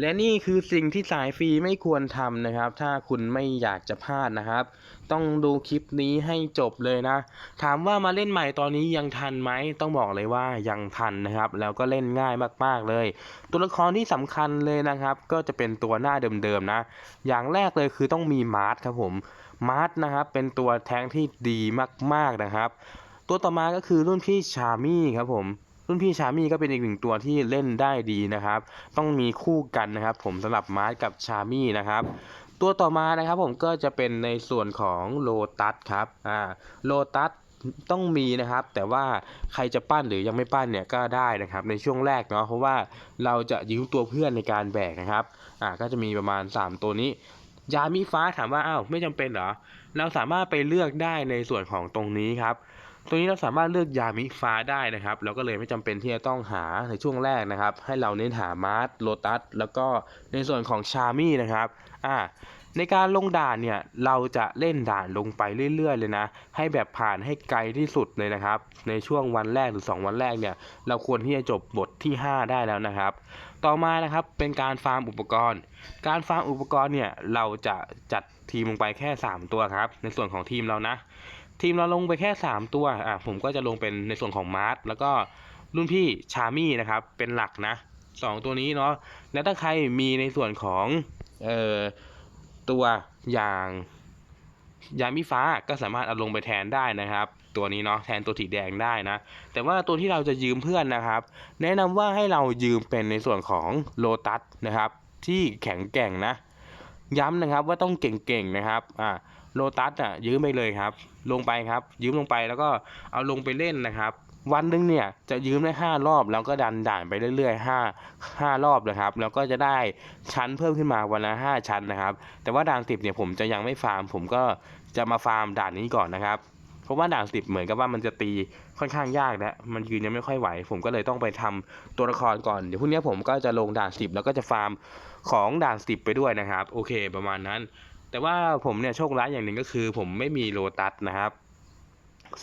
และนี่คือสิ่งที่สายฟรีไม่ควรทำนะครับ ถ้าคุณไม่อยากจะพลาดนะครับ ต้องดูคลิปนี้ให้จบเลยนะ ถามว่ามาเล่นใหม่ตอนนี้ยังทันไหมต้องบอกเลยว่ายังทันนะครับ แล้วก็เล่นง่ายมากๆเลย ตัวละครที่สำคัญเลยนะครับ ก็จะเป็นตัวหน้าเดิมๆนะ อย่างแรกเลยคือต้องมีมาร์ทครับผมมาร์ทนะครับเป็นตัวแท้งที่ดีมากๆนะครับ ตัวต่อมาก็คือรุ่นพี่ชามี่ครับผม รุ่นพี่ชามี่ก็เป็นอีกหนึ่งตัวที่เล่นได้ดีนะครับ ต้องมีคู่กันนะครับ ผมสำหรับมาร์ทกับชามี่นะครับตัวต่อมานะครับผมก็จะเป็นในส่วนของโลตัสครับอ่าโลตัสต้องมีนะครับ แต่ว่าใครจะปั้นหรือยังไม่ปั้นเนี่ยก็ได้นะครับ ในช่วงแรกเนาะเพราะว่าเราจะยืมตัวเพื่อนในการแบกนะครับอ่าก็จะมีประมาณ 3 ตัวนี้ ยามิฟ้าถามว่าอ้าวไม่จำเป็นเหรอเราสามารถไปเลือกได้ในส่วนของตรงนี้ครับ ตรงนี้เราสามารถเลือกยามิฟ้าได้นะครับ เราก็เลยไม่จำเป็นที่จะต้องหาในช่วงแรกนะครับ ให้เราเน้นหามาร์ทโลตัสแล้วก็ในส่วนของชามี่นะครับอ่าในการลงด่านเนี่ยเราจะเล่นด่านลงไปเรื่อย ๆ เลยนะ ให้แบบผ่านให้ไกลที่สุดเลยนะครับ ในช่วงวันแรกหรือ 2 วันแรกเนี่ย เราควรที่จะจบบทที่ 5 ได้แล้วนะครับ ต่อมานะครับเป็นการฟาร์มอุปกรณ์ การฟาร์มอุปกรณ์เนี่ยเราจะจัดทีมลงไปแค่ 3 ตัวครับ ในส่วนของทีมเรานะ ทีมเราลงไปแค่ 3 ตัวอะผมก็จะลงเป็นในส่วนของมาร์ทแล้วก็รุ่นพี่ชามี่นะครับ เป็นหลักนะสองตัวนี้เนาะแล้วถ้าใครมีในส่วนของเอ่อตัวอย่างยามิฟ้าก็สามารถเอาลงไปแทนได้นะครับ ตัวนี้เนาะแทนตัวสีแดงได้นะ แต่ว่าตัวที่เราจะยืมเพื่อนนะครับ แนะนำว่าให้เรายืมเป็นในส่วนของโลตัสนะครับ ที่แข็งแกร่งนะ ย้ำนะครับว่าต้องเก่งๆนะครับอ่า โลตัสอะยืมไปเลยครับ ลงไปครับ ยืมลงไปแล้วก็เอาลงไปเล่นนะครับ วันหนึงเนี่ยจะยืมได้ห้ารอบแล้วก็ดันด่านไปเรื่อยๆห้าห้ารอบนะครับ แล้วก็จะได้ชั้นเพิ่มขึ้นมาวันละห้าชั้นนะครับ แต่ว่าด่านสิบเนี่ยผมจะยังไม่ฟาร์ม ผมก็จะมาฟาร์มด่านนี้ก่อนนะครับเพราะว่าด่านสิบเหมือนกับว่ามันจะตีค่อนข้างยากนะมันยืนยังไม่ค่อยไหว ผมก็เลยต้องไปทำตัวละครก่อน เดี๋ยวพรุ่งนี้ผมก็จะลงด่านสิบแล้วก็จะฟาร์มของด่านสิบไปด้วยนะครับ โอเค ประมาณนั้น แต่ว่าผมเนี่ยโชคร้ายอย่างหนึ่งก็คือ ผมไม่มีโลตัสนะครับ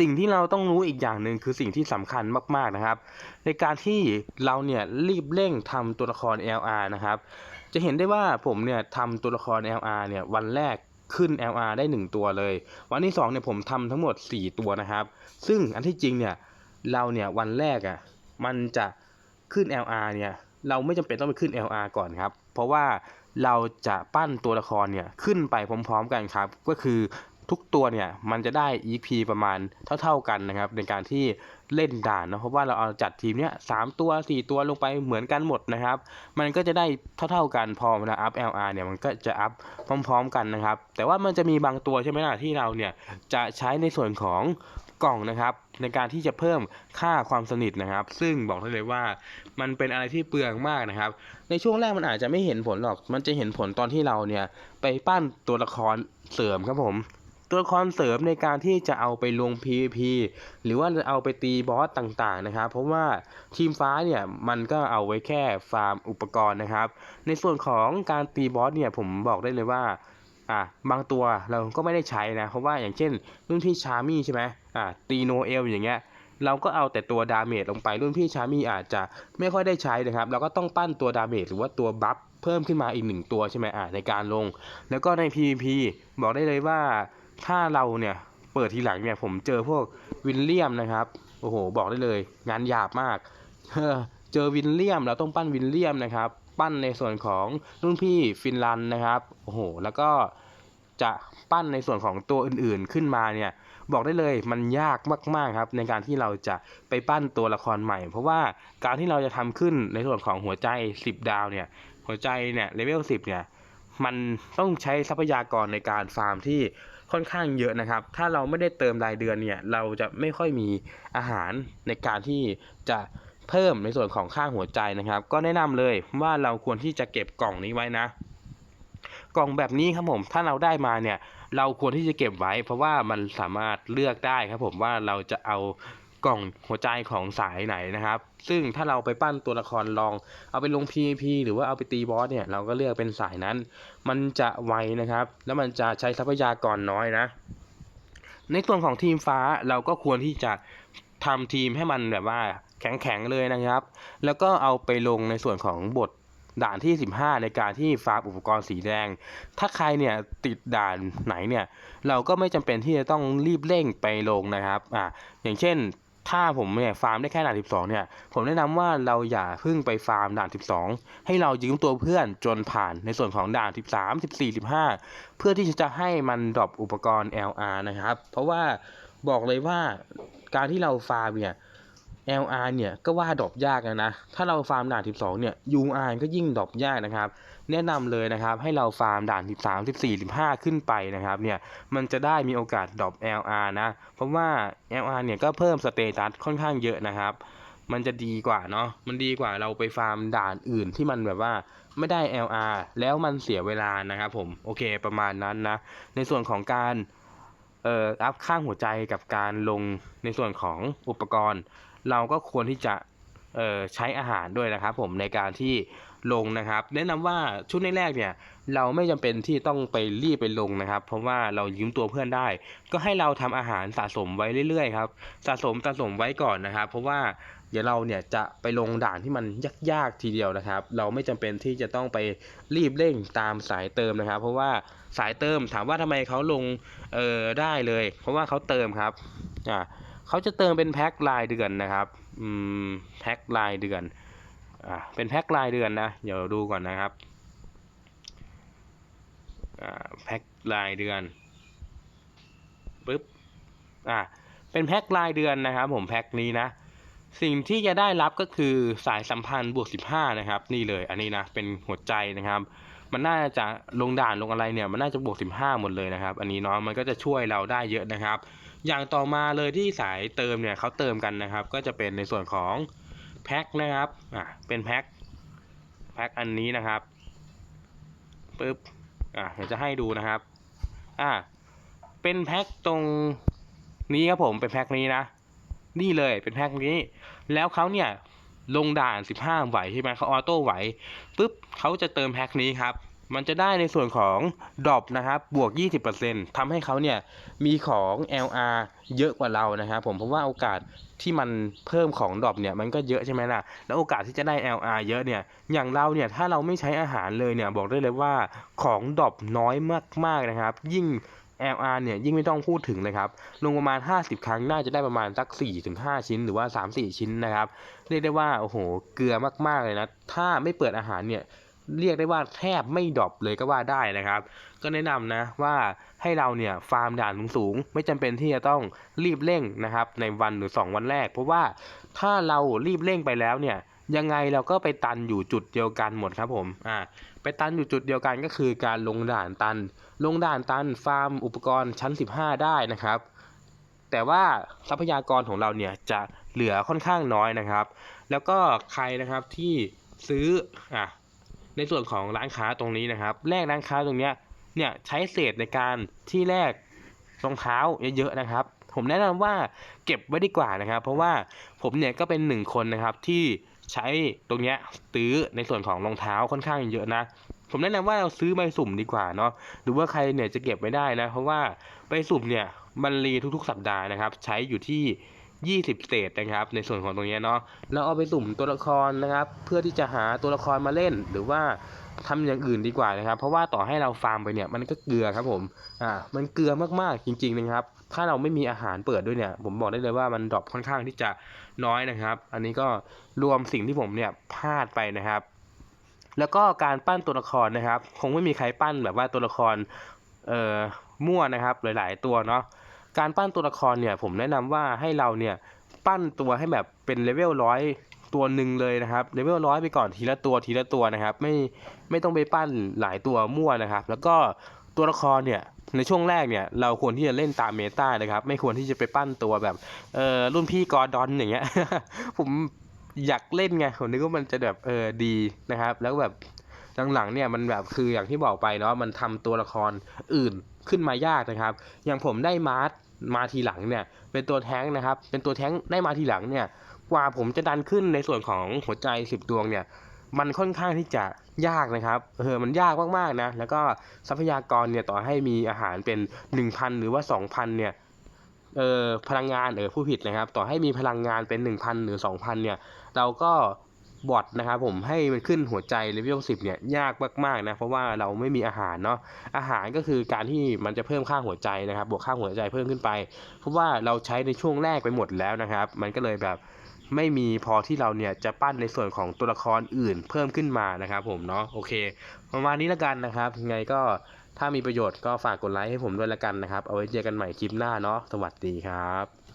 สิ่งที่เราต้องรู้อีกอย่างหนึ่งคือสิ่งที่สำคัญมากๆนะครับ ในการที่เราเนี่ยรีบเร่งทำตัวละคร LR นะครับ จะเห็นได้ว่าผมเนี่ยทำตัวละคร LR เนี่ยวันแรกขึ้น LR ได้ 1 ตัวเลย วันที่2เนี่ยผมทำทั้งหมด 4 ตัวนะครับ ซึ่งอันที่จริงเนี่ยเราเนี่ยวันแรกอะ่ะมันจะขึ้น LR เนี่ยเราไม่จำเป็นต้องไปขึ้น LR ก่อนครับ เพราะว่า เราจะปั้นตัวละครเนี่ยขึ้นไปพร้อมๆกันครับ ก็คือ ทุกตัวเนี่ยมันจะได้ EP ประมาณเท่าๆกันนะครับ ในการที่เล่นด่านนะเพราะว่าเราเอาจัดทีมเนี้ยสามตัวสี่ตัวลงไปเหมือนกันหมดนะครับ มันก็จะได้เท่าๆกันพอเวลาอัพ LR เนี่ยมันก็จะอัพพร้อม ๆ กันนะครับ แต่ว่ามันจะมีบางตัวใช่ไหมล่ะที่เราเนี่ยจะใช้ในส่วนของกล่องนะครับ ในการที่จะเพิ่มค่าความสนิทนะครับ ซึ่งบอกได้เลยว่ามันเป็นอะไรที่เปลืองมากนะครับ ในช่วงแรกมันอาจจะไม่เห็นผลหรอก มันจะเห็นผลตอนที่เราเนี่ยไปปั้นตัวละครเสริมครับผม ตัวละครเสริมในการที่จะเอาไปลง PVP หรือว่าเอาไปตีบอสต่างๆนะครับ เพราะว่าทีมฟ้าเนี่ยมันก็เอาไว้แค่ฟาร์มอุปกรณ์นะครับ ในส่วนของการตีบอสเนี่ยผมบอกได้เลยว่าอะบางตัวเราก็ไม่ได้ใช้นะ เพราะว่าอย่างเช่น รุ่นพี่ชามี่ใช่ไหมอะตีโนเอลอย่างเงี้ยเราก็เอาแต่ตัวดาเมจลงไปรุ่นพี่ชามี่อาจจะไม่ค่อยได้ใช้นะครับ เราก็ต้องปั้นตัวดาเมจหรือว่าตัวบัฟเพิ่มขึ้นมาอีกหนึ่งตัวใช่ไหมอะในการลง แล้วก็ใน PVP บอกได้เลยว่า ถ้าเราเนี่ยเปิดทีหลังเนี่ยผมเจอพวกวินเลียมนะครับ โอ้โห บอกได้เลย งานหยาบมากเจอวินเลียมเราต้องปั้นวินเลียมนะครับ ปั้นในส่วนของรุ่นพี่ฟินแลันด์นะครับโอ้โหแล้วก็จะปั้นในส่วนของตัวอื่นๆขึ้นมาเนี่ยบอกได้เลยมันยากมากๆครับในการที่เราจะไปปั้นตัวละครใหม่ เพราะว่าการที่เราจะทำขึ้นในส่วนของหัวใจ 10 ดาวเนี่ยหัวใจเนี่ยเลเวล10เนี่ยมันต้องใช้ทรัพยากรในการฟาร์มที่ ค่อนข้างเยอะนะครับ ถ้าเราไม่ได้เติมรายเดือนเนี่ย เราจะไม่ค่อยมีอาหารในการที่จะเพิ่มในส่วนของค่าหัวใจนะครับ ก็แนะนำเลยว่าเราควรที่จะเก็บกล่องนี้ไว้นะ กล่องแบบนี้ครับผม ถ้าเราได้มาเนี่ย เราควรที่จะเก็บไว้ เพราะว่ามันสามารถเลือกได้ครับผมว่าเราจะเอา กล่องหัวใจของสายไหนนะครับ ซึ่งถ้าเราไปปั้นตัวละครลอง เอาไปลง PVP หรือว่าเอาไปตีบอสเนี่ยเราก็เลือกเป็นสายนั้น มันจะไวนะครับ แล้วมันจะใช้ทรัพยากรน้อยนะ ในส่วนของทีมฟ้าเราก็ควรที่จะทำทีมให้มันแบบว่าแข็งๆเลยนะครับ แล้วก็เอาไปลงในส่วนของบทด่านที่ 15 ในการที่ฟาร์มอุปกรณ์สีแดง ถ้าใครเนี่ยติดด่านไหนเนี่ย เราก็ไม่จำเป็นที่จะต้องรีบเร่งไปลงนะครับ อ่า อย่างเช่น ถ้าผมเนี่ยฟาร์มได้แค่ด่าน 12 เนี่ย ผมแนะนำว่าเราอย่าเพิ่งไปฟาร์มด่าน 12 ให้เรายืมตัวเพื่อนจนผ่านในส่วนของด่าน 13 14 15 เพื่อที่จะให้มันดรอปอุปกรณ์ LR นะครับ เพราะว่าบอกเลยว่าการที่เราฟาร์มเนี่ย LR เนี่ยก็ว่าดรอปยากแล้วนะ ถ้าเราฟาร์มด่าน 12 เนี่ย UR ก็ยิ่งดรอปยากนะครับ แนะนำเลยนะครับให้เราฟาร์มด่าน 13 14 15 ขึ้นไปนะครับเนี่ยมันจะได้มีโอกาสดรอป LR นะเพราะว่า LR เนี่ยก็เพิ่มสเตตัสค่อนข้างเยอะนะครับ มันจะดีกว่าเนาะมันดีกว่าเราไปฟาร์มด่านอื่นที่มันแบบว่าไม่ได้ LR แล้วมันเสียเวลานะครับผมโอเคประมาณนั้นนะในส่วนของการเอ่ออัพข้างหัวใจกับการลงในส่วนของอุปกรณ์ เราก็ควรที่จะเอ่อใช้อาหารด้วยนะครับผมในการที่ ลงนะครับ แนะนำว่าชุดแรกๆเนี่ยเราไม่จำเป็นที่ต้องไปรีบไปลงนะครับ เพราะว่าเรายืมตัวเพื่อนได้ ก็ให้เราทำอาหารสะสมไว้เรื่อยๆครับสะสมสะสมไว้ก่อนนะครับ เพราะว่าเดี๋ยวเราเนี่ยจะไปลงด่านที่มันยากๆทีเดียวนะครับ เราไม่จำเป็นที่จะต้องไปรีบเร่งตามสายเติมนะครับ เพราะว่าสายเติมถามว่าทำไมเขาลงเออได้เลย เพราะว่าเขาเติมครับอ่าเขาจะเติมเป็นแพ็ครายเดือนนะครับอืมแพ็ครายเดือน อ่าเป็นแพ็ครายเดือนนะ เดี๋ยวดูก่อนนะครับอ่าแพ็ครายเดือนปึ๊บอ่าเป็นแพ็ครายเดือนนะครับ ผมแพ็คนี้นะ สิ่งที่จะได้รับก็คือสายสัมพันธ์บวก15 นะครับ นี่เลยอันนี้นะเป็นหัวใจนะครับมันน่าจะลงด่านลงอะไรเนี่ยมันน่าจะบวก 15 หมดเลยนะครับ อันนี้เนาะมันก็จะช่วยเราได้เยอะนะครับ อย่างต่อมาเลยที่สายเติมเนี่ยเขาเติมกันนะครับ ก็จะเป็นในส่วนของ แพ็คนะครับอ่าเป็นแพ็คแพ็คอันนี้นะครับปึ๊บอะเดี๋ยวจะให้ดูนะครับอะเป็นแพ็คตรงนี้ครับผมเป็นแพ็คนี้นะ นี่เลยเป็นแพ็คนี้ แล้วเขาเนี่ยลงด่าน 15 ไหวใช่ไหมเขาออโต้ไหวปุ๊บเขาจะเติมแพ็คนี้ครับ มันจะได้ในส่วนของดรอปนะครับบวก 20%ทำให้เขาเนี่ยมีของ LR เยอะกว่าเรานะครับผมเพราะว่าโอกาสที่มันเพิ่มของดรอปเนี่ยมันก็เยอะใช่ไหมล่ะแล้วโอกาสที่จะได้ LR เยอะเนี่ยอย่างเราเนี่ยถ้าเราไม่ใช้อาหารเลยเนี่ยบอกได้เลยว่าของดรอปน้อยมากๆนะครับ ยิ่ง LR เนี่ยยิ่งไม่ต้องพูดถึงเลยครับลงประมาณ 50 ครั้งน่าจะได้ประมาณสัก 4-5 ชิ้น หรือว่า 3-4 ชิ้นนะครับเรียกได้ว่าโอ้โหเกลือมากๆเลยนะถ้าไม่เปิดอาหารเนี่ย เรียกได้ว่าแทบไม่ดรอปเลยก็ว่าได้นะครับ ก็แนะนำนะว่าให้เราเนี่ยฟาร์มด่านสูงๆไม่จำเป็นที่จะต้องรีบเร่งนะครับ ในวันหรือ 2 วันแรก เพราะว่าถ้าเรารีบเร่งไปแล้วเนี่ยยังไงเราก็ไปตันอยู่จุดเดียวกันหมดครับผมอ่าไปตันอยู่จุดเดียวกันก็คือการลงด่านตัน ลงด่านตันฟาร์มอุปกรณ์ชั้น 15 ได้นะครับแต่ว่าทรัพยากรของเราเนี่ยจะเหลือค่อนข้างน้อยนะครับ แล้วก็ใครนะครับที่ซื้ออะ ในส่วนของร้านค้าตรงนี้นะครับแลกร้านค้าตรงเนี้ยเนี่ยใช้เศษในการที่แลกรองเท้าเยอะๆนะครับ ผมแนะนำว่าเก็บไว้ดีกว่านะครับ เพราะว่าผมเนี่ยก็เป็นหนึ่งคนนะครับที่ใช้ตรงเนี้ยซื้อในส่วนของรองเท้าค่อนข้างเยอะนะผมแนะนำว่าเราซื้อใบสุ่มดีกว่าเนาะหรือว่าใครเนี่ยจะเก็บไม่ได้นะ เพราะว่าใบสุ่มเนี่ยมันรีทุกๆ สัปดาห์นะครับ ใช้อยู่ที่ 20 เศษนะครับ ในส่วนของตรงนี้เนาะเราเอาไปสุ่มตัวละครนะครับ เพื่อที่จะหาตัวละครมาเล่นหรือว่าทำอย่างอื่นดีกว่านะครับ เพราะว่าต่อให้เราฟาร์มไปเนี่ยมันก็เกลือครับผมอ่ามันเกลือมากๆจริงๆนะครับ ถ้าเราไม่มีอาหารเปิดด้วยเนี่ย ผมบอกได้เลยว่ามันดรอปค่อนข้างที่จะน้อยนะครับ อันนี้ก็รวมสิ่งที่ผมเนี่ยพลาดไปนะครับ แล้วก็การปั้นตัวละครนะครับ คงไม่มีใครปั้นแบบว่าตัวละครเอ่อมั่วนะครับ หลาย ๆ ตัวเนาะ การปั้นตัวละครเนี่ยผมแนะนำว่าให้เราเนี่ยปั้นตัวให้แบบเป็นเลเวลร้อยตัวหนึ่งเลยนะครับเลเวลร้อยไปก่อนทีละตัวทีละตัวนะครับ ไม่ไม่ต้องไปปั้นหลายตัวมั่วนะครับ แล้วก็ตัวละครเนี่ยในช่วงแรกเนี่ยเราควรที่จะเล่นตามเมตานะครับ ไม่ควรที่จะไปปั้นตัวแบบเออรุ่นพี่กอร์ดอนอย่างเงี้ยผมอยากเล่นไงผมนึกว่ามันจะแบบเออดีนะครับ แล้วแบบหลังๆเนี่ยมันแบบคืออย่างที่บอกไปเนาะมันทำตัวละครอื่นขึ้นมายากนะครับ อย่างผมได้มาร์ท มาทีหลังเนี่ย เป็นตัวแท้งนะครับ เป็นตัวแท้งได้มาทีหลังเนี่ย กว่าผมจะดันขึ้นในส่วนของหัวใจสิบดวงเนี่ย มันค่อนข้างที่จะยากนะครับเออมันยากมากๆนะ แล้วก็ทรัพยากรเนี่ยต่อให้มีอาหารเป็นหนึ่งพันหรือว่าสองพันเนี่ยเออพลังงานเออผู้ผิดนะครับ ต่อให้มีพลังงานเป็นหนึ่งพันหรือสองพันเนี่ย เราก็ บอทนะครับผมให้มันขึ้นหัวใจเลเวล10เนี่ยยากมากๆนะเพราะว่าเราไม่มีอาหารเนาะอาหารก็คือการที่มันจะเพิ่มค่าหัวใจนะครับ บวกค่าหัวใจเพิ่มขึ้นไป เพราะว่าเราใช้ในช่วงแรกไปหมดแล้วนะครับ มันก็เลยแบบไม่มีพอที่เราเนี่ยจะปั้นในส่วนของตัวละครอื่นเพิ่มขึ้นมานะครับผมเนาะโอเค ประมาณนี้ล้วกันนะครับไงก็ถ้ามีประโยชน์ก็ฝากกดไลค์ให้ผมด้วยละกันนะครับ เอาไว้เจอกันใหม่คลิปหน้าเนาะสวัสดีครับ